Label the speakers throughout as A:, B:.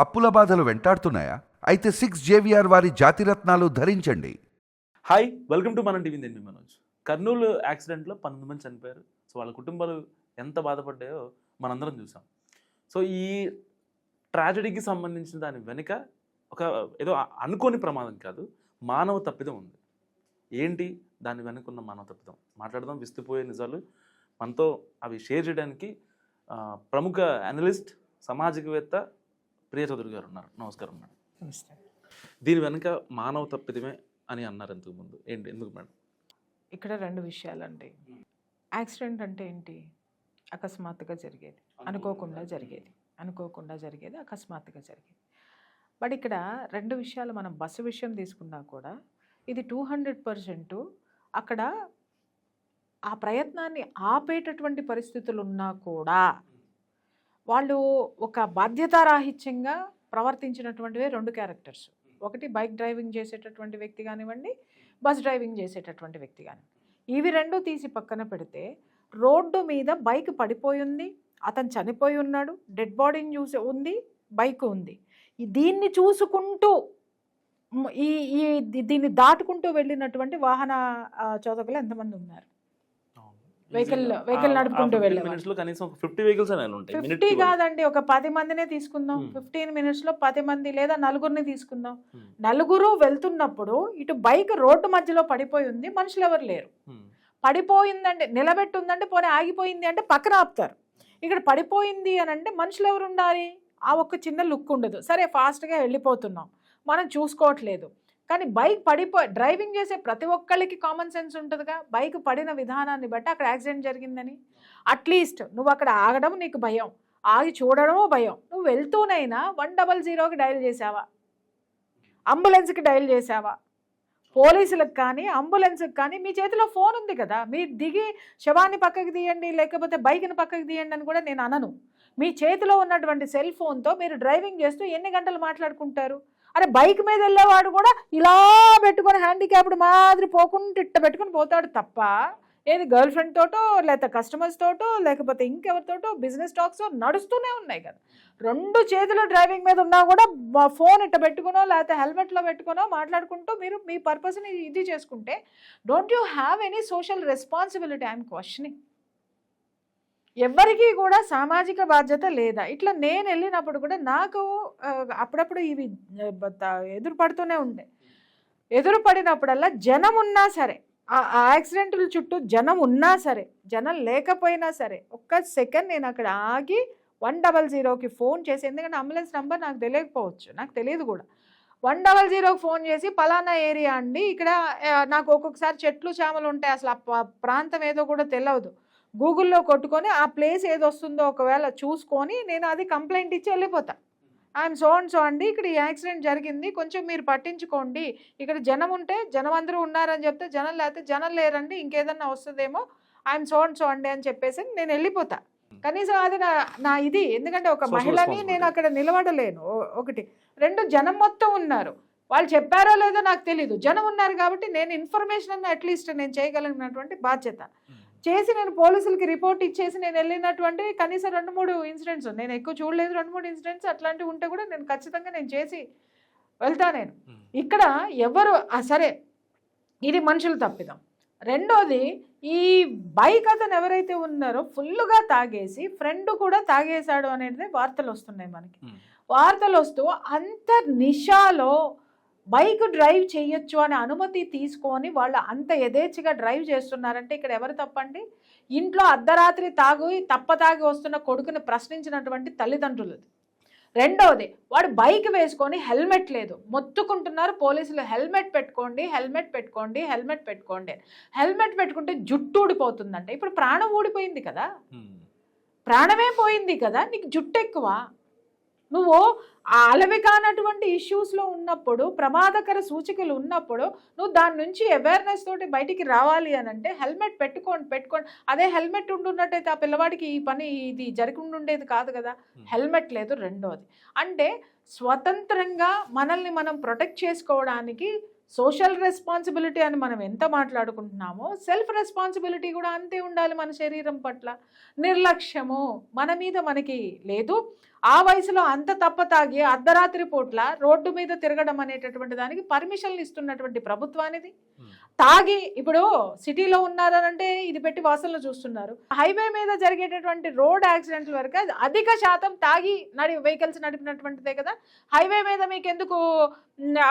A: అప్పుల బాధలు వెంటాడుతున్నాయా? అయితే సిక్స్ జేవిఆర్ వారి జాతిరత్నాలు ధరించండి.
B: హాయ్ వెల్కమ్ టు మన టీవీ నేను మనోజ్. కర్నూలు యాక్సిడెంట్లో పంతొమ్మిది మంది చనిపోయారు. సో వాళ్ళ కుటుంబాలు ఎంత బాధపడ్డాయో మనందరం చూసాం. సో ఈ ట్రాజడీకి సంబంధించిన దాని వెనుక ఒక ఏదో అనుకోని ప్రమాదం కాదు మానవ తప్పిదం ఉంది. ఏంటి? దాని వెనుకున్న మానవ తప్పిదం. మాట్లాడదాం విస్తుపోయే నిజాలు. మనతో అవి షేర్ చేయడానికి ప్రముఖ అనలిస్ట్ సామాజికవేత్త ప్రియ చౌదరి గారు ఉన్నారు. నమస్కారం మేడం.
C: నమస్తే.
B: దీని వెనుక మానవ తప్పిదమే అని అన్నారు ఇంతకు ముందు. ఏంటి? ఎందుకు మేడం?
C: ఇక్కడ రెండు విషయాలండి. యాక్సిడెంట్ అంటే ఏంటి? అకస్మాత్తుగా జరిగేది. అనుకోకుండా జరిగేది. అనుకోకుండా జరిగేది అకస్మాత్తుగా జరిగేది. బట్ ఇక్కడ రెండు విషయాలు మనం బస్సు విషయం తీసుకున్నా కూడా ఇది టూ హండ్రెడ్ పర్సెంట్ అక్కడ ఆ ప్రయత్నాన్ని ఆపేటటువంటి పరిస్థితులు ఉన్నా కూడా వాళ్ళు ఒక బాధ్యతారాహిత్యంగా ప్రవర్తించినటువంటివే రెండు క్యారెక్టర్స్. ఒకటి బైక్ డ్రైవింగ్ చేసేటటువంటి వ్యక్తి కానివ్వండి బస్ డ్రైవింగ్ చేసేటటువంటి వ్యక్తి కానివ్వండి. ఇవి రెండు తీసి పక్కన పెడితే రోడ్డు మీద బైక్ పడిపోయి ఉంది అతను చనిపోయి ఉన్నాడు డెడ్ బాడీని చూసి ఉంది బైక్ ఉంది. దీన్ని చూసుకుంటూ ఈ ఈ దీన్ని దాటుకుంటూ వెళ్ళినటువంటి వాహన చోదకులు ఎంతమంది ఉన్నారు? Vehicle- vehicle నడుపుకుంటూ.
B: మినిట్స్లో కనీసం ఫిఫ్టీ వెహికల్స్ అని ఉంటాయి
C: ఫిఫ్టీ. కాదండి ఒక పది మందినే తీసుకుందాం
B: Hmm.
C: ఫిఫ్టీన్ మినిట్స్లో పది మంది లేదా నలుగురిని తీసుకుందాం
B: Hmm.
C: నలుగురు వెళ్తున్నప్పుడు ఇటు బైక్ రోడ్డు మధ్యలో పడిపోయి ఉంది మనుషులు ఎవరు లేరు
B: Hmm.
C: పడిపోయిందంటే నిలబెట్టుందంటే పోనీ ఆగిపోయింది అంటే పక్కన ఆపుతారు ఇక్కడ పడిపోయింది అని అంటే మనుషులు ఎవరు ఉండాలి ఆ ఒక్క చిన్న లుక్ ఉండదు సరే ఫాస్ట్గా వెళ్ళిపోతున్నాం మనం చూసుకోవట్లేదు కానీ బైక్ పడిపో డ్రైవింగ్ చేసే ప్రతి ఒక్కళ్ళకి కామన్ సెన్స్ ఉంటుందిగా. బైక్ పడిన విధానాన్ని బట్టి అక్కడ యాక్సిడెంట్ జరిగిందని. అట్లీస్ట్ నువ్వు అక్కడ ఆగడం నీకు భయం. ఆగి చూడడమో భయం. నువ్వు వెళ్తూనైనా వన్ డబల్ జీరోకి డయల్ చేసావా? అంబులెన్స్కి డయల్ చేసావా? పోలీసులకు కానీ అంబులెన్స్కి కానీ మీ చేతిలో ఫోన్ ఉంది కదా. మీరు దిగి శవాన్ని పక్కకి తీయండి లేకపోతే బైక్ని పక్కకి తీయండి అని కూడా నేను అనను. మీ చేతిలో ఉన్నటువంటి సెల్ ఫోన్తో మీరు డ్రైవింగ్ చేస్తూ ఎన్ని గంటలు మాట్లాడుకుంటారు? అరే బైక్ మీద వెళ్ళేవాడు కూడా ఇలా పెట్టుకొని హ్యాండిక్యాప్డ్ మాదిరి పోకుండా ఇట్ట పెట్టుకొని పోతాడు తప్ప ఏది గర్ల్ ఫ్రెండ్ తోటో లేకపోతే కస్టమర్స్ తోటో లేకపోతే ఇంకెవరితోటో బిజినెస్ టాక్స్ నడుస్తూనే ఉన్నాయి కదా. రెండు చేతులు డ్రైవింగ్ మీద ఉన్నా కూడా ఫోన్ ఇట్ట పెట్టుకునో లేకపోతే హెల్మెట్లో పెట్టుకునో మాట్లాడుకుంటూ మీరు మీ పర్పస్ని ఇది చేసుకుంటే don't you have any social responsibility I'm questioning ఎవరికీ కూడా సామాజిక బాధ్యత లేదా. ఇట్లా నేను వెళ్ళినప్పుడు కూడా నాకు అప్పుడప్పుడు ఇవి ఎదురుపడుతూనే ఉండే. ఎదురుపడినప్పుడల్లా జనం ఉన్నా సరే ఆ యాక్సిడెంట్ల చుట్టూ జనం ఉన్నా సరే జనం లేకపోయినా సరే ఒక్క సెకండ్ నేను అక్కడ ఆగి వన్ డబల్ జీరోకి ఫోన్ చేసి ఎందుకంటే అంబులెన్స్ నెంబర్ నాకు తెలియకపోవచ్చు నాకు తెలియదు కూడా. వన్ డబల్ జీరోకి ఫోన్ చేసి పలానా ఏరియా అండి ఇక్కడ నాకు ఒక్కొక్కసారి చెట్లు చేమలు ఉంటాయి అసలు ఆ ప్రాంతం ఏదో కూడా తెలియదు గూగుల్లో కొట్టుకొని ఆ ప్లేస్ ఏది వస్తుందో ఒకవేళ చూసుకొని నేను అది కంప్లైంట్ ఇచ్చి వెళ్ళిపోతా. ఐఎమ్ సో అండ్ సో అండి ఇక్కడ ఈ యాక్సిడెంట్ జరిగింది కొంచెం మీరు పట్టించుకోండి. ఇక్కడ జనం ఉంటే జనం అందరూ ఉన్నారని చెప్తే జనం లేకపోతే జనం లేరండి ఇంకేదన్నా వస్తుందేమో ఐఎమ్ సో అండ్ సో అండి అని చెప్పేసి నేను వెళ్ళిపోతా. కనీసం అది నా నా ఇది ఎందుకంటే ఒక మహిళని నేను. అక్కడ నిలబడలేను. ఒకటి. రెండు జనం మొత్తం ఉన్నారు. వాళ్ళు చెప్పారో లేదో నాకు తెలీదు. జనం ఉన్నారు కాబట్టి నేను ఇన్ఫర్మేషన్ అన్న అట్లీస్ట్ నేను చేయగలిగినటువంటి బాధ్యత. చేసి నేను పోలీసులకి రిపోర్ట్ ఇచ్చేసి నేను వెళ్ళినటువంటి కనీసం రెండు మూడు ఇన్సిడెంట్స్ నేను ఎక్కువ చూడలేదు రెండు మూడు ఇన్సిడెంట్స్ అట్లాంటివి ఉంటే కూడా నేను ఖచ్చితంగా నేను చేసి వెళ్తా నేను. ఇక్కడ ఎవరు సరే ఇది మనుషులు తప్పిదం రెండోది ఈ బైక్ అతను ఎవరైతే ఉన్నారో ఫుల్గా తాగేసి ఫ్రెండ్ కూడా తాగేశాడు అనేది వార్తలు వస్తున్నాయి మనకి. వార్తలు వస్తూ అంత నిషాలో బైక్ డ్రైవ్ చేయొచ్చు అనే అనుమతి తీసుకొని వాళ్ళు అంత యథేచ్ఛగా డ్రైవ్ చేస్తున్నారంటే ఇక్కడ ఎవరు తప్పండి? ఇంట్లో అర్ధరాత్రి తాగు తప్ప తాగి వస్తున్న కొడుకుని ప్రశ్నించినటువంటి తల్లిదండ్రులు రెండవది వాడు బైక్ వేసుకొని హెల్మెట్ లేదు. మొత్తుకుంటున్నారు పోలీసులు హెల్మెట్ పెట్టుకోండి హెల్మెట్ పెట్టుకోండి హెల్మెట్ పెట్టుకోండి. హెల్మెట్ పెట్టుకుంటే జుట్టు ఊడిపోతుందంటే. ఇప్పుడు ప్రాణం ఊడిపోయింది కదా. ప్రాణమే పోయింది కదా? నీకు జుట్టు ఎక్కువ. నువ్వు అలవి కానటువంటి ఇష్యూస్లో ఉన్నప్పుడు ప్రమాదకర సూచికలు ఉన్నప్పుడు నువ్వు దాని నుంచి అవేర్నెస్ తోటి బయటికి రావాలి అని అంటే హెల్మెట్ పెట్టుకోండి పెట్టుకోండి. అదే హెల్మెట్ ఉండున్నట్టయితే ఆ పిల్లవాడికి ఈ పని ఇది జరిగి ఉండేది కాదు. కదా హెల్మెట్ లేదు రెండోది. అంటే స్వతంత్రంగా మనల్ని మనం ప్రొటెక్ట్ చేసుకోవడానికి సోషల్ రెస్పాన్సిబిలిటీ అని మనం ఎంత మాట్లాడుకుంటున్నామో సెల్ఫ్ రెస్పాన్సిబిలిటీ కూడా అంతే ఉండాలి మన శరీరం పట్ల. నిర్లక్ష్యము మన మీద మనకి లేదు. ఆ వయసులో అంత తప్ప తాగి అర్ధరాత్రి పూట్ల రోడ్డు మీద తిరగడం అనేటటువంటి దానికి పర్మిషన్లు ఇస్తున్నటువంటి ప్రభుత్వానిది తాగి ఇప్పుడు సిటీలో ఉన్నారనంటే ఇది పెట్టి వాసనలు చూస్తున్నారు. హైవే మీద జరిగేటటువంటి రోడ్ యాక్సిడెంట్ల వరకు అది అధిక శాతం తాగి నడి వెహికల్స్ నడిపినటువంటిదే కదా. హైవే మీద మీకు ఎందుకు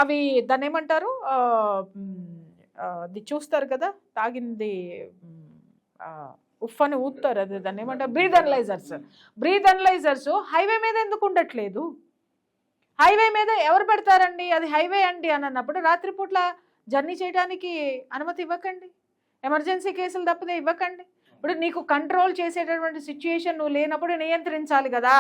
C: అవి దాన్ని ఏమంటారు? అది చూస్తారు కదా తాగింది ఉఫ్ అని ఊతారు అది దాన్ని ఏమంటారు? Breath analysers breath analysers highway మీద ఎందుకు ఉండట్లేదు? హైవే మీద ఎవరు పెడతారండి? అది హైవే అండి అని అన్నప్పుడు రాత్రిపూట్ల జర్నీ చేయడానికి అనుమతి ఇవ్వకండి. ఎమర్జెన్సీ కేసులు తప్పితే ఇవ్వకండి. ఇప్పుడు నీకు కంట్రోల్ చేసేటటువంటి సిచ్యుయేషన్ నువ్వు లేనప్పుడు నియంత్రించాలి కదా.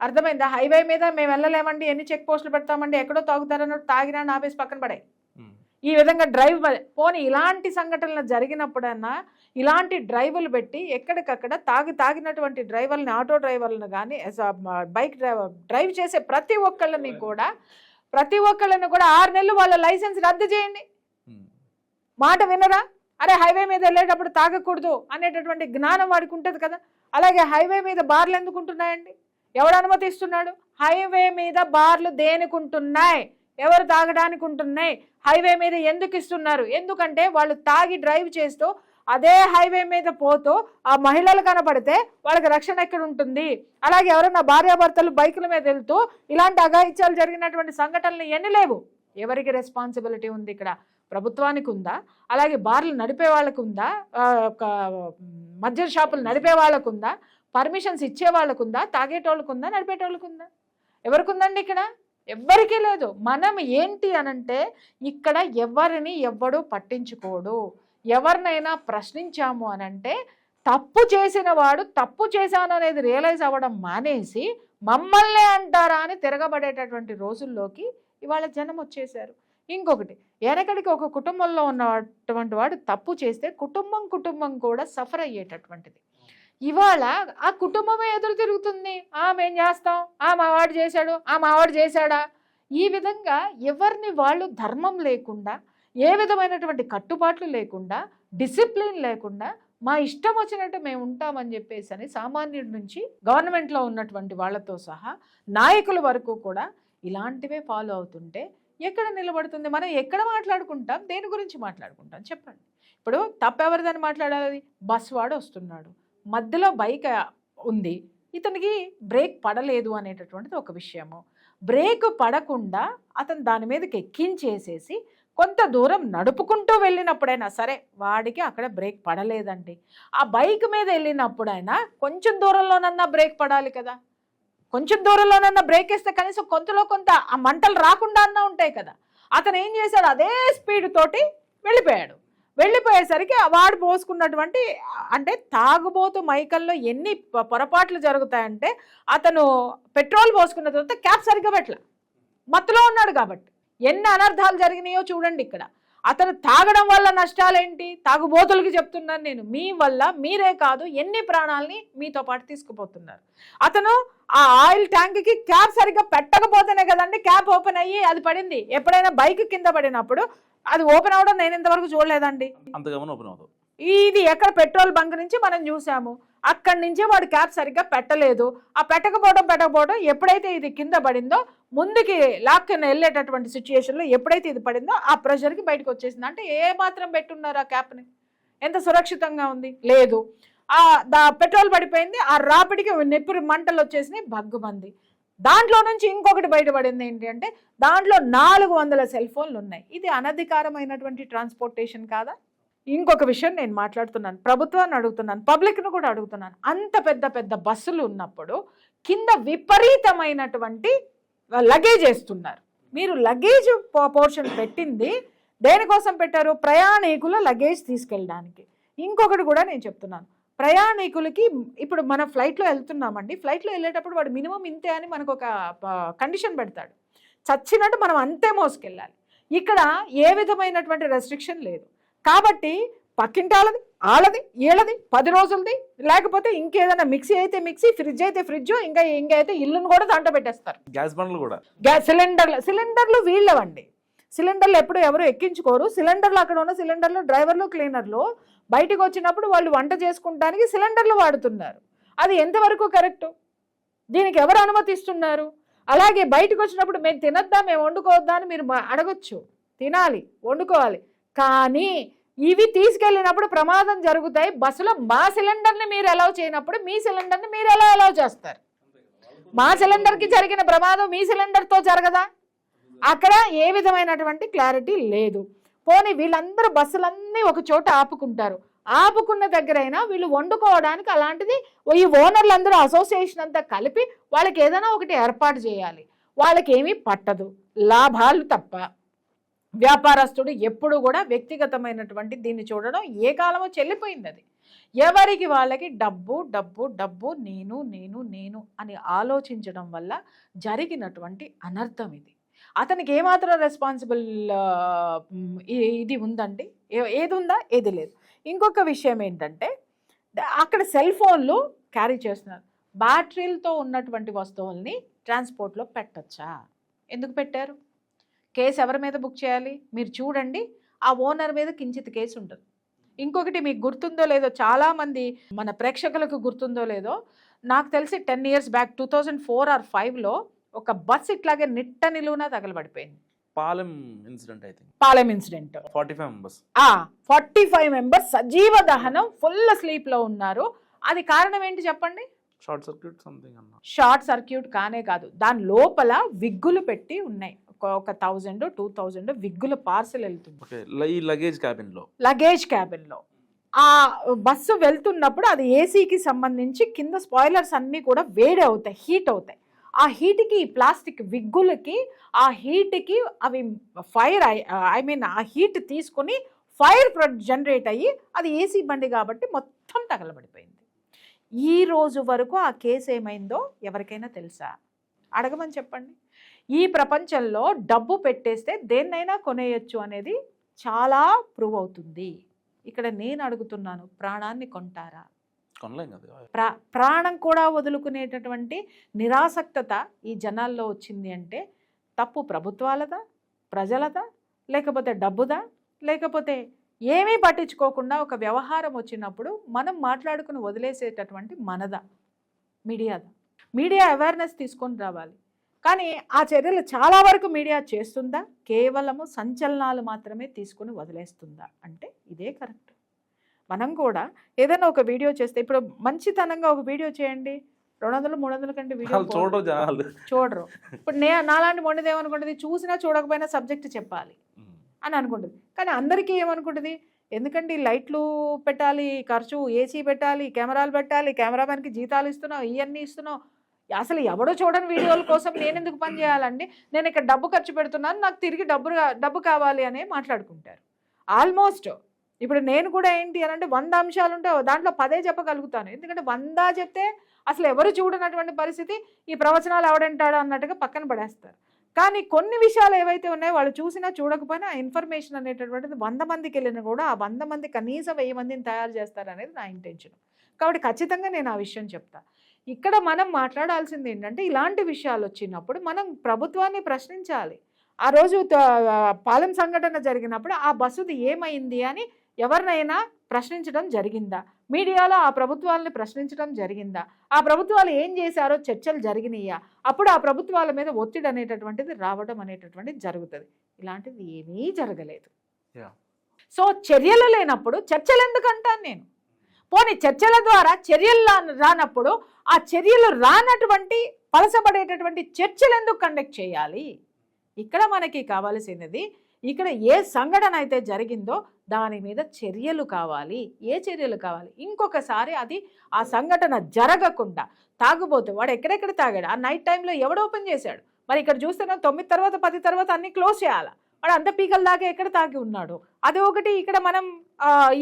C: అర్థమైందా? హైవే మీద మేము వెళ్ళలేమండి ఎన్ని చెక్ పోస్టులు పెడతామండి ఎక్కడో తాగుతారన్నట్టు తాగినా ఆపేసి పక్కన పడాయి. ఈ విధంగా డ్రైవ్ పోనీ ఇలాంటి సంఘటనలు జరిగినప్పుడన్నా ఇలాంటి డ్రైవులు పెట్టి ఎక్కడికక్కడ తాగి తాగినటువంటి డ్రైవర్లని ఆటో డ్రైవర్లను కానీ బైక్ డ్రైవర్ డ్రైవ్ చేసే ప్రతి ఒక్కళ్ళని కూడా ప్రతి ఒక్కళ్ళని కూడా ఆరు నెలలు వాళ్ళ లైసెన్స్ రద్దు చేయండి. మాట వినరా? అరే హైవే మీద వెళ్ళేటప్పుడు తాగకూడదు అనేటటువంటి జ్ఞానం వాడికి ఉంటుంది కదా. అలాగే హైవే మీద బార్లు ఎందుకు ఉంటున్నాయండి? ఎవడు అనుమతిస్తున్నాడు? హైవే మీద బార్లు దేనికి ఉంటున్నాయి ఎవరు తాగడానికి ఉంటున్నాయి? హైవే మీద ఎందుకు ఇస్తున్నారు? ఎందుకంటే వాళ్ళు తాగి డ్రైవ్ చేస్తూ అదే హైవే మీద పోతూ ఆ మహిళలు కనపడితే వాళ్ళకి రక్షణ ఎక్కడ ఉంటుంది అలాగే ఎవరైనా భార్యాభర్తలు బైకుల మీద వెళ్తూ ఇలాంటి అఘాయిత్యాలు జరిగినటువంటి సంఘటనలు ఎన్ని లేవు? ఎవరికి రెస్పాన్సిబిలిటీ ఉంది ఇక్కడ? ప్రభుత్వానికి ఉందా? అలాగే బార్లు నడిపే వాళ్ళకు ఉందా? ఒక, మద్యం షాపులు నడిపే వాళ్ళకు ఉందా? పర్మిషన్స్ ఇచ్చే వాళ్ళకు ఉందా? తాగేటోళ్ళకు ఉందా? నడిపేటోళ్ళకు ఉందా? ఎవరికి ఉందండి ఇక్కడ? ఎవ్వరికీ లేదు. మనం ఏంటి అనంటే ఇక్కడ ఎవరిని ఎవ్వడు పట్టించుకోడు. ఎవరినైనా ప్రశ్నించాము అని అంటే తప్పు చేసిన వాడు తప్పు చేశాననేది రియలైజ్ అవ్వడం మానేసి మమ్మల్నే అంటారా అని తిరగబడేటటువంటి రోజుల్లోకి ఇవాళ జనం వచ్చేసారు ఇంకొకటి వెనకడికి ఒక కుటుంబంలో ఉన్నటువంటి వాడు తప్పు చేస్తే కుటుంబం కుటుంబం కూడా సఫర్ అయ్యేటటువంటిది. ఇవాళ ఆ కుటుంబమే ఎదురు తిరుగుతుంది. ఆ మేం చేస్తాం? ఆ మావాడు చేశాడు ఆ మావాడు చేశాడా? ఈ విధంగా ఎవరిని వాళ్ళు ధర్మం లేకుండా ఏ విధమైనటువంటి కట్టుబాట్లు లేకుండా డిసిప్లిన్ లేకుండా మా ఇష్టం వచ్చినట్టు మేము ఉంటామని చెప్పేసి అని సామాన్యుడి నుంచి గవర్నమెంట్లో ఉన్నటువంటి వాళ్ళతో సహా నాయకుల వరకు కూడా ఇలాంటివే ఫాలో అవుతుంటే ఎక్కడ నిలబడుతుంది? మనం ఎక్కడ మాట్లాడుకుంటాం? దేని గురించి మాట్లాడుకుంటాం? చెప్పండి. ఇప్పుడు తప్పెవరిదని మాట్లాడాలి? బస్ వాడు వస్తున్నాడు. మధ్యలో బైక్ ఉంది. ఇతనికి బ్రేక్ పడలేదు అనేటటువంటిది ఒక విషయము. బ్రేక్ పడకుండా అతను దాని మీదకి ఎక్కించేసేసి కొంత దూరం నడుపుకుంటూ వెళ్ళినప్పుడైనా సరే వాడికి అక్కడ బ్రేక్ పడలేదండి. ఆ బైక్ మీద వెళ్ళినప్పుడైనా కొంచెం దూరంలోనన్నా బ్రేక్ పడాలి కదా. కొంచెం దూరంలోనన్నా బ్రేక్ వేస్తే కనీసం కొంతలో కొంత ఆ మంటలు రాకుండా అన్నా ఉంటాయి కదా. అతను ఏం చేశాడు? అదే స్పీడ్ తోటి వెళ్ళిపోయాడు. వెళ్ళిపోయేసరికి ఆ వాడు పోసుకున్నటువంటి అంటే తాగుబోతు మైకల్లో ఎన్ని పొరపాట్లు జరుగుతాయంటే అతను పెట్రోల్ పోసుకున్న తర్వాత క్యాప్ సరిగ్గా పెట్టలే. మత్తులో ఉన్నాడు కాబట్టి. ఎన్ని అనర్థాలు జరిగినాయో చూడండి ఇక్కడ. అతను తాగడం వల్ల నష్టాలేంటి? తాగుబోతులకి చెప్తున్నాను నేను. మీ వల్ల మీరే కాదు ఎన్ని ప్రాణాలని మీతో పాటు తీసుకుపోతున్నారు. అతను ఆ ఆయిల్ ట్యాంక్కి క్యాప్ సరిగ్గా పెట్టకపోతేనే కదండి క్యాప్ ఓపెన్ అయ్యి అది పడింది. ఎప్పుడైనా బైక్ కింద పడినప్పుడు అది ఓపెన్ అవడం నేను ఇంతవరకు చూడలేదండి.
B: ఓపెన్
C: ఇది ఎక్కడ పెట్రోల్ బంక్ నుంచి మనం చూసాము. అక్కడి నుంచే వాడు క్యాప్ సరిగ్గా పెట్టలేదు. ఆ పెట్టకపోవడం పెట్టకపోవడం ఎప్పుడైతే ఇది కింద పడిందో ముందుకి లాక్కుని వెళ్ళేటటువంటి సిచ్యుయేషన్లో ఎప్పుడైతే ఇది పడిందో ఆ ప్రెషర్కి బయటకు వచ్చేసింది. అంటే ఏ మాత్రం పెట్టున్నారు ఆ క్యాప్ని ఎంత సురక్షితంగా ఉంది? లేదు. ఆ దా పెట్రోల్ పడిపోయింది. ఆ రాపిడికి నెప్పురు మంటలు వచ్చేసినాయి. భగ్గుమంది దాంట్లో నుంచి ఇంకొకటి బయటపడింది ఏంటి అంటే దాంట్లో నాలుగు వందల సెల్ ఫోన్లు ఉన్నాయి. ఇది అనధికారమైనటువంటి ట్రాన్స్పోర్టేషన్ కాదా? ఇంకొక విషయం నేను మాట్లాడుతున్నాను. ప్రభుత్వాన్ని అడుగుతున్నాను. పబ్లిక్ను కూడా అడుగుతున్నాను. అంత పెద్ద పెద్ద బస్సులు ఉన్నప్పుడు కింద విపరీతమైనటువంటి లగేజ్ వేస్తున్నారు. మీరు లగేజ్ పోర్షన్ పెట్టింది దేనికోసం పెట్టారు? ప్రయాణికుల లగేజ్ తీసుకెళ్ళడానికి. ఇంకొకటి కూడా నేను చెప్తున్నాను. ప్రయాణికులకి ఇప్పుడు మనం ఫ్లైట్లో వెళ్తున్నామండి. ఫ్లైట్లో వెళ్ళేటప్పుడు వాడు మినిమం ఇంతే అని మనకు ఒక కండిషన్ పెడతాడు. చచ్చినట్టు మనం అంతే మోసుకెళ్ళాలి. ఇక్కడ ఏ విధమైనటువంటి రెస్ట్రిక్షన్ లేదు. కాబట్టి పక్కింటాలది ఆళ్ళది ఈళ్ళది పది రోజులది లేకపోతే ఇంకేదైనా మిక్సీ అయితే మిక్సీ ఫ్రిడ్జ్ అయితే ఫ్రిడ్జ్ ఇంకా ఇంకా అయితే ఇల్లును కూడా దాంట్లో పెట్టేస్తారు.
B: గ్యాస్ బండ్లు కూడా.
C: గ్యాస్ సిలిండర్లు సిలిండర్లు వీళ్ళవండి. సిలిండర్లు ఎప్పుడు ఎవరు ఎక్కించుకోరు. సిలిండర్లు అక్కడ ఉన్న సిలిండర్లు డ్రైవర్లు క్లీనర్లు బయటికి వచ్చినప్పుడు వాళ్ళు వంట చేసుకుంటానికి సిలిండర్లు వాడుతున్నారు. అది ఎంతవరకు కరెక్ట్? దీనికి ఎవరు అనుమతిస్తున్నారు? అలాగే బయటకు వచ్చినప్పుడు మేము తినొద్దా మేము వండుకోవద్దా అని మీరు అడగొచ్చు. తినాలి వండుకోవాలి. కానీ ఇవి తీసుకెళ్ళినప్పుడు ప్రమాదం జరుగుతాయి. బస్సులో మా సిలిండర్ని మీరు అలౌ చేయనప్పుడు మీ సిలిండర్ని మీరు ఎలా అలౌ చేస్తారు? మా సిలిండర్కి జరిగిన ప్రమాదం మీ సిలిండర్తో జరగదా? అక్కడ ఏ విధమైనటువంటి క్లారిటీ లేదు. పోనీ వీళ్ళందరూ బస్సులన్నీ ఒక చోట ఆపుకుంటారు. ఆపుకున్న దగ్గరైనా వీళ్ళు వండుకోవడానికి అలాంటిది ఈ ఓనర్లు అందరూ అసోసియేషన్ అంతా కలిపి వాళ్ళకి ఏదైనా ఒకటి ఏర్పాటు చేయాలి. వాళ్ళకేమీ పట్టదు. లాభాలు తప్ప. వ్యాపారస్తుడు ఎప్పుడు కూడా వ్యక్తిగతమైనటువంటి దీన్ని చూడడం ఏ కాలమో చెల్లిపోయింది అది. ఎవరికి వాళ్ళకి డబ్బు డబ్బు డబ్బు నేను నేను నేను అని ఆలోచించడం వల్ల జరిగినటువంటి అనర్థం ఇది. అతనికి ఏమాత్రం రెస్పాన్సిబుల్ ఇది ఉందండి? ఏ- ఏది ఉందా? ఏది లేదు. ఇంకొక విషయం ఏంటంటే అక్కడ సెల్ ఫోన్లు క్యారీ చేస్తున్నారు. బ్యాటరీలతో ఉన్నటువంటి వస్తువుల్ని ట్రాన్స్పోర్ట్లో పెట్టచ్చా? ఎందుకు పెట్టారు? కేసు ఎవరి మీద బుక్ చేయాలి? మీరు చూడండి. ఆ ఓనర్ మీద కించిత్ కేసు ఉంటుంది. ఇంకొకటి మీకు గుర్తుందో లేదో చాలామంది మన ప్రేక్షకులకు గుర్తుందో లేదో నాకు తెలిసి ten years back two thousand four or ఫైవ్లో ఒక బస్ ఇట్లాగే నిట్ట నిలువున తగలబడిపోయింది.
B: Palem incident think.
C: Palem incident.
B: Forty five members.
C: Forty five members సజీవ దహనం ఫుల్ స్లీప్లో ఉన్నారు. అది కారణం ఏంటి చెప్పండి?
B: షార్ట్ సర్క్యూట్ సంథింగ్ అన్న.
C: షార్ట్ సర్క్యూట్ కానే కాదు. దాని లోపల విగ్గులు పెట్టి ఉన్నాయి. ఒక- థౌజండ్ టూ థౌజండ్ విగ్గుల పార్సల్ వెళ్తుంది.
B: ఈ లగేజ్ క్యాబిన్లో
C: లగేజ్ క్యాబిన్లో. ఆ బస్సు వెళ్తున్నప్పుడు అది ఏసీకి సంబంధించి కింద స్పాయిలర్స్ అన్నీ కూడా వేడి అవుతాయి హీట్ అవుతాయి. ఆ హీట్కి ఈ ప్లాస్టిక్ విగ్గులకి ఆ హీట్కి అవి ఫైర్ ఐ మీన్ ఆ హీట్ తీసుకుని ఫైర్ జనరేట్ అయ్యి అది ఏసీ బండి కాబట్టి మొత్తం తగలబడిపోయింది. ఈ రోజు వరకు ఆ కేసు ఏమైందో ఎవరికైనా తెలుసా? అడగమని చెప్పండి. ఈ ప్రపంచంలో డబ్బు పెట్టేస్తే దేన్నైనా కొనేయచ్చు అనేది చాలా ప్రూవ్ అవుతుంది. ఇక్కడ నేను అడుగుతున్నాను ప్రాణాన్ని కొంటారా? ప్రా ప్రాణం కూడా వదులుకునేటటువంటి నిరాసక్తత ఈ జనాల్లో వచ్చింది అంటే తప్పు ప్రభుత్వాలదా ప్రజలదా లేకపోతే డబ్బుదా? లేకపోతే ఏమీ పట్టించుకోకుండా ఒక వ్యవహారం వచ్చినప్పుడు మనం మాట్లాడుకుని వదిలేసేటటువంటి మనదా? మీడియాదా? మీడియా అవేర్నెస్ తీసుకొని రావాలి. కానీ ఆ చర్యలు చాలా వరకు మీడియా చేస్తుందా? కేవలము సంచలనాలు మాత్రమే తీసుకుని వదిలేస్తుందా? అంటే ఇదే కరెక్ట్. మనం కూడా ఏదైనా ఒక వీడియో చేస్తే ఇప్పుడు మంచితనంగా ఒక వీడియో చేయండి. రెండు వందలు మూడు వందల కంటే వీడియో
B: చూడరు జనాలు.
C: చూడరు. ఇప్పుడు నే నాలాంటి మొండిది ఏమనుకుంటుంది చూసినా చూడకపోయినా సబ్జెక్ట్ చెప్పాలి అని అనుకుంటుంది. కానీ అందరికీ ఏమనుకుంటుంది? ఎందుకంటే లైట్లు పెట్టాలి ఖర్చు ఏసీ పెట్టాలి కెమెరాలు పెట్టాలి కెమెరామెన్కి జీతాలు ఇస్తున్నావు ఇవన్నీ ఇస్తున్నావు. అసలు ఎవడో చూడని వీడియోల కోసం నేను ఎందుకు పని చేయాలండి? నేను ఇక్కడ డబ్బు ఖర్చు పెడుతున్నాను నాకు తిరిగి డబ్బు డబ్బు కావాలి అనే మాట్లాడుకుంటారు. ఆల్మోస్ట్ ఇప్పుడు నేను కూడా ఏంటి అని అంటే వంద అంశాలు ఉంటే దాంట్లో పదే చెప్పగలుగుతాను. ఎందుకంటే వంద చెప్తే అసలు ఎవరు చూడనటువంటి పరిస్థితి ఈ ప్రవచనాలు ఎవడంటాడు అన్నట్టుగా పక్కన పడేస్తారు. కానీ కొన్ని విషయాలు ఏవైతే ఉన్నాయో వాళ్ళు చూసినా చూడకపోయినా ఇన్ఫర్మేషన్ అనేటటువంటిది వంద మందికి వెళ్ళినా కూడా ఆ వంద మంది కనీసం వెయ్యి మందిని తయారు చేస్తారు అనేది నా ఇంటెన్షన్. కాబట్టి ఖచ్చితంగా నేను ఆ విషయం చెప్తాను ఇక్కడ మనం మాట్లాడాల్సింది ఏంటంటే ఇలాంటి విషయాలు వచ్చినప్పుడు మనం ప్రభుత్వాన్ని ప్రశ్నించాలి. ఆ రోజు పాలెం సంఘటన జరిగినప్పుడు ఆ బస్సుది ఏమైంది అని ఎవరినైనా ప్రశ్నించడం జరిగిందా? మీడియాలో ఆ ప్రభుత్వాలని ప్రశ్నించడం జరిగిందా? ఆ ప్రభుత్వాలు ఏం చేశారో చర్చలు జరిగినాయా? అప్పుడు ఆ ప్రభుత్వాల మీద ఒత్తిడి అనేటటువంటిది రావడం అనేటటువంటిది జరుగుతుంది. ఇలాంటిది ఏమీ జరగలేదు. సో చర్యలు లేనప్పుడు చర్చలు ఎందుకు అంటాను నేను? పోనీ చర్చల ద్వారా చర్యలు రానప్పుడు ఆ చర్యలు రానటువంటి పలసబడేటటువంటి చర్చలు ఎందుకు కండక్ట్ చేయాలి? ఇక్కడ మనకి కావాల్సినది ఇక్కడ ఏ సంఘటన అయితే జరిగిందో దాని మీద చర్యలు కావాలి. ఏ చర్యలు కావాలి? ఇంకొకసారి అది ఆ సంఘటన జరగకుండా తాగుబోతు వాడు ఎక్కడెక్కడ తాగాడు? ఆ నైట్ టైంలో ఎవడు ఓపెన్ చేశాడు? మరి ఇక్కడ చూస్తే తొమ్మిది తర్వాత పది తర్వాత అన్ని క్లోజ్ చేయాలా? వాడు అంత పీకల దాకా ఎక్కడ తాగి ఉన్నాడు? అది ఒకటి ఇక్కడ మనం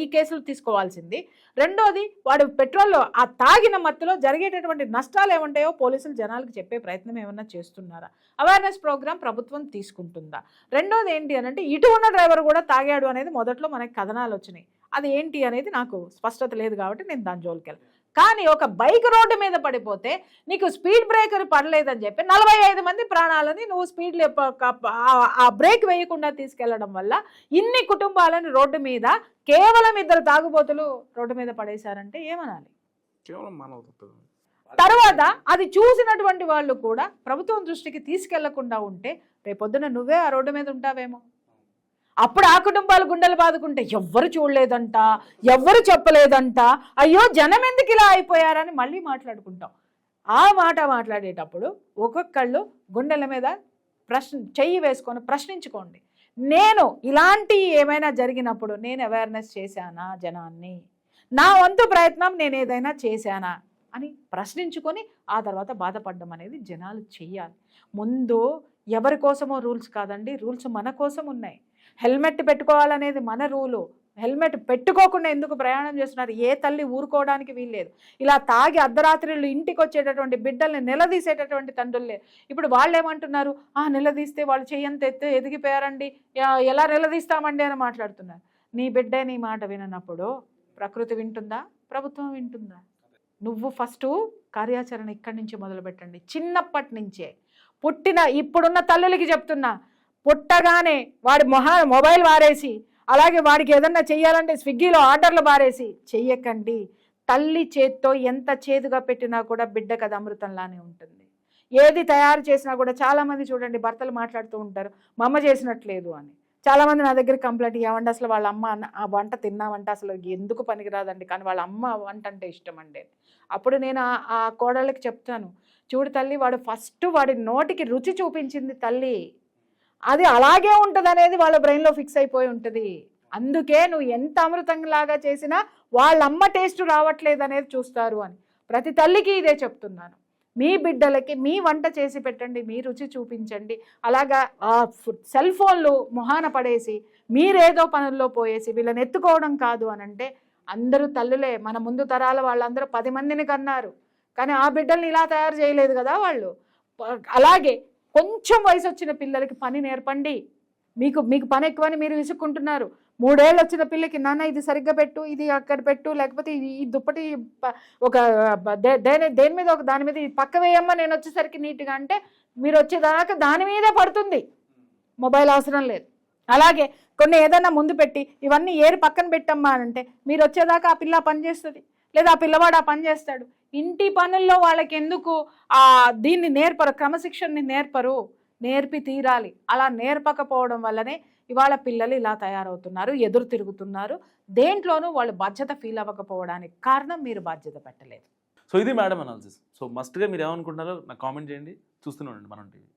C: ఈ కేసులు తీసుకోవాల్సింది. రెండోది వాడు పెట్రోల్లో ఆ తాగిన మత్తులో జరిగేటటువంటి నష్టాలు ఏముంటాయో పోలీసులు జనాలకు చెప్పే ప్రయత్నం ఏమన్నా చేస్తున్నారా? అవేర్నెస్ ప్రోగ్రామ్ ప్రభుత్వం తీసుకుంటుందా? రెండోది ఏంటి అని అంటే ఇటు ఉన్న డ్రైవర్ కూడా తాగాడు అనేది మొదట్లో మనకి కథనాలు వచ్చినాయి. అది ఏంటి అనేది నాకు స్పష్టత లేదు కాబట్టి నేను దాని జోలికి కానీ ఒక బైక్ రోడ్డు మీద పడిపోతే నీకు స్పీడ్ బ్రేకర్ పడలేదని చెప్పి నలభై ఐదు మంది ప్రాణాలని నువ్వు స్పీడ్ ఆ బ్రేక్ వేయకుండా తీసుకెళ్ళడం వల్ల ఇన్ని కుటుంబాలను రోడ్డు మీద కేవలం ఇద్దరు తాగుబోతులు రోడ్డు మీద పడేశారంటే ఏమనాలి? తర్వాత అది చూసినటువంటి వాళ్ళు కూడా ప్రభుత్వం దృష్టికి తీసుకెళ్ళకుండా ఉంటే రేపొద్దున నువ్వే ఆ రోడ్డు మీద ఉంటావేమో? అప్పుడు ఆ కుటుంబాలు గుండెలు బాదుకుంటే ఎవ్వరు చూడలేదంట ఎవ్వరు చెప్పలేదంట. అయ్యో జనం ఎందుకు ఇలా అయిపోయారని మళ్ళీ మాట్లాడుకుంటాం. ఆ మాట మాట్లాడేటప్పుడు ఒక్కొక్కళ్ళు గుండెల మీద ప్రశ్న చెయ్యి వేసుకొని ప్రశ్నించుకోండి. నేను ఇలాంటి ఏమైనా జరిగినప్పుడు నేను అవేర్నెస్ చేశానా జనాన్ని? నా వంతు ప్రయత్నం నేను ఏదైనా చేశానా? అని ప్రశ్నించుకొని ఆ తర్వాత బాధపడడం అనేది జనాలు చెయ్యాలి. ముందు ఎవరి కోసమో రూల్స్ కాదండి రూల్స్ మన కోసం ఉన్నాయి హెల్మెట్ పెట్టుకోవాలనేది మన రూలు. హెల్మెట్ పెట్టుకోకుండా ఎందుకు ప్రయాణం చేస్తున్నారు? ఏ తల్లి ఊరుకోవడానికి వీల్లేదు. ఇలా తాగి అర్ధరాత్రిళ్ళు ఇంటికి వచ్చేటటువంటి బిడ్డల్ని నిలదీసేటటువంటి తండ్రులు లేరు. ఇప్పుడు వాళ్ళు ఏమంటున్నారు ఆ నిలదీస్తే వాళ్ళు చెయ్యంత ఎత్తే ఎదిగిపోయారండి. ఎలా నిలదీస్తామండి అని మాట్లాడుతున్నారు. నీ బిడ్డే నీ మాట విననప్పుడు ప్రకృతి వింటుందా? ప్రభుత్వం వింటుందా? నువ్వు ఫస్ట్ కార్యాచరణ ఇక్కడి నుంచి మొదలుపెట్టండి. చిన్నప్పటి నుంచే. పుట్టిన ఇప్పుడున్న తల్లులకి చెప్తున్నా. పుట్టగానే వాడి మొహా మొబైల్ వారేసి అలాగే వాడికి ఏదన్నా చెయ్యాలంటే స్విగ్గీలో ఆర్డర్లు బారేసి చెయ్యకండి. తల్లి చేత్తో ఎంత చేదుగా పెట్టినా కూడా బిడ్డకు అది అమృతంలానే ఉంటుంది. ఏది తయారు చేసినా కూడా చాలామంది చూడండి భర్తలు మాట్లాడుతూ ఉంటారు మా అమ్మ చేసినట్లేదు అని. చాలామంది నా దగ్గర కంప్లైంట్ ఇవ్వండి అసలు వాళ్ళ అమ్మ ఆ వంట తిన్నామంటే అసలు ఎందుకు పనికిరాదండి? కానీ వాళ్ళ అమ్మ వంట అంటే ఇష్టం అండి. అప్పుడు నేను ఆ- ఆ కోడళ్ళకి చెప్తాను చూడు తల్లి వాడు ఫస్ట్ వాడి నోటికి రుచి చూపించింది తల్లి అది అలాగే ఉంటుంది అనేది వాళ్ళ బ్రెయిన్లో ఫిక్స్ అయిపోయి ఉంటుంది. అందుకే నువ్వు ఎంత అమృతంలాగా చేసినా వాళ్ళమ్మ టేస్ట్ రావట్లేదు అనేది చూస్తారు అని. ప్రతి తల్లికి ఇదే చెప్తున్నాను. మీ బిడ్డలకి మీ వంట చేసి పెట్టండి మీ రుచి చూపించండి. అలాగా ఆ సెల్ ఫోన్లు మొహాన పడేసి మీరేదో పనుల్లో పోయేసి వీళ్ళని ఎత్తుకోవడం కాదు అని అంటే అందరూ తల్లులే. మన ముందు తరాల వాళ్ళందరూ పది మందిని కన్నారు. కానీ ఆ బిడ్డల్ని ఇలా తయారు చేయలేదు కదా వాళ్ళు. ప- అలాగే కొంచెం వయసు వచ్చిన పిల్లలకి పని నేర్పండి. మీకు మీకు పని ఎక్కువని మీరు విసుక్కుంటున్నారు. మూడేళ్ళు వచ్చిన పిల్లకి నాన్న ఇది సరిగ్గా పెట్టు ఇది అక్కడ పెట్టు లేకపోతే ఈ దుప్పటి ఒక దేని దేని మీద ఒక దాని మీద ఇది పక్క వేయమ్మా నేను వచ్చేసరికి నీట్గా. అంటే మీరు వచ్చేదాకా దాని మీదే పడుతుంది. మొబైల్ అవసరం లేదు. అలాగే కొన్ని ఏదైనా ముందు పెట్టి ఇవన్నీ ఏరు పక్కన పెట్టమ్మా అని అంటే మీరు వచ్చేదాకా ఆ పిల్ల పని చేస్తుంది. లేదా ఆ పిల్లవాడు ఆ పని చేస్తాడు. ఇంటి పనుల్లో వాళ్ళకి ఎందుకు ఆ దీన్ని నేర్పరు క్రమశిక్షణని నేర్పరు. నేర్పి తీరాలి. అలా నేర్పకపోవడం వల్లనే ఇవాళ పిల్లలు ఇలా తయారవుతున్నారు ఎదురు తిరుగుతున్నారు. దేంట్లోనూ వాళ్ళు బాధ్యత ఫీల్ అవ్వకపోవడానికి కారణం మీరు బాధ్యత పెట్టలేదు.
B: సో ఇది మేడం అనాలిసిస్. సో మస్ట్గా మీరు ఏమనుకుంటున్నారో నాకు కామెంట్ చేయండి. చూస్తూనే ఉండండి మనం టీవీ.